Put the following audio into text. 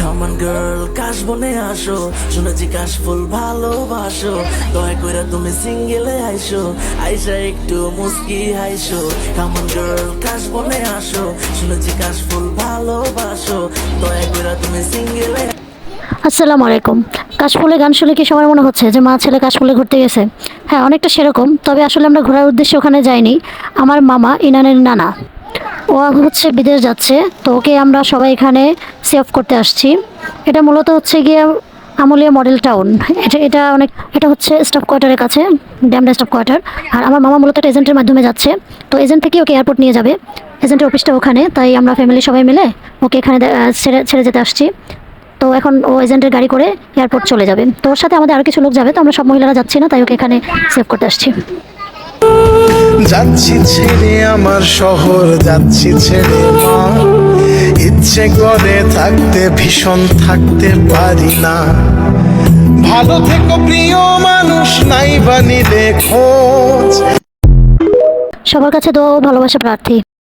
কামান গার্ল কাশ বনে আসো। শুনেছি কাশ ফুল ভালোবাসো। দয়া করে তুমি সিঙ্গেলে আইসো। আইসা একটু মুস্কি হাইসো কামান গার্ল কাশ বনে আসো। শুনেছি কাশ ফুল ভালোবাসো। দয়া করে তুমি সিঙ্গেলে আসসালামু আলাইকুম। কাশফুলে গান শুনে কি সবার মনে হচ্ছে যে মা ছেলে কাশফুলে ঘুরতে গেছে? হ্যাঁ অনেকটা সেরকম, তবে আসলে আমরা ঘোরার উদ্দেশ্যে ওখানে যাইনি। আমার মামা, ইনানের নানা। ও হচ্ছে বিদেশ যাচ্ছে, তো ওকে আমরা সবাই এখানে সেভ করতে আসছি। এটা মূলত হচ্ছে গিয়ে আমলিয়া মডেল টাউন এটা এটা অনেক, এটা হচ্ছে স্টাফ কোয়ার্টারের কাছে ড্যামরা স্টাফ কোয়ার্টার আর আমার মামা মূলত এজেন্টের মাধ্যমে যাচ্ছে, তো এজেন্ট থেকে ওকে এয়ারপোর্ট নিয়ে যাবে। এজেন্টের অফিসটা ওখানে, তাই আমরা ফ্যামিলি সবাই মিলে ওকে এখানে ছেড়ে ছেড়ে যেতে আসছি। তো এখন ও এজেন্টের গাড়ি করে এয়ারপোর্ট চলে যাবে। তো ওর সাথে আমাদের আরও কিছু লোক যাবে, তো আমরা সব মহিলারা যাচ্ছি না, তাই ওকে এখানে সেভ করতে আসছি। যাচ্ছি ছেড়ে, আমার শহর যাচ্ছি ছেড়ে, মা। ইচ্ছে করে থাকতে, ভীষণ থাকতে পারি না। ভালো থেকো, প্রিয় মানুষ, নাই বানিলে দেখো সবার কাছে তো ভালোবাসা, প্রার্থী।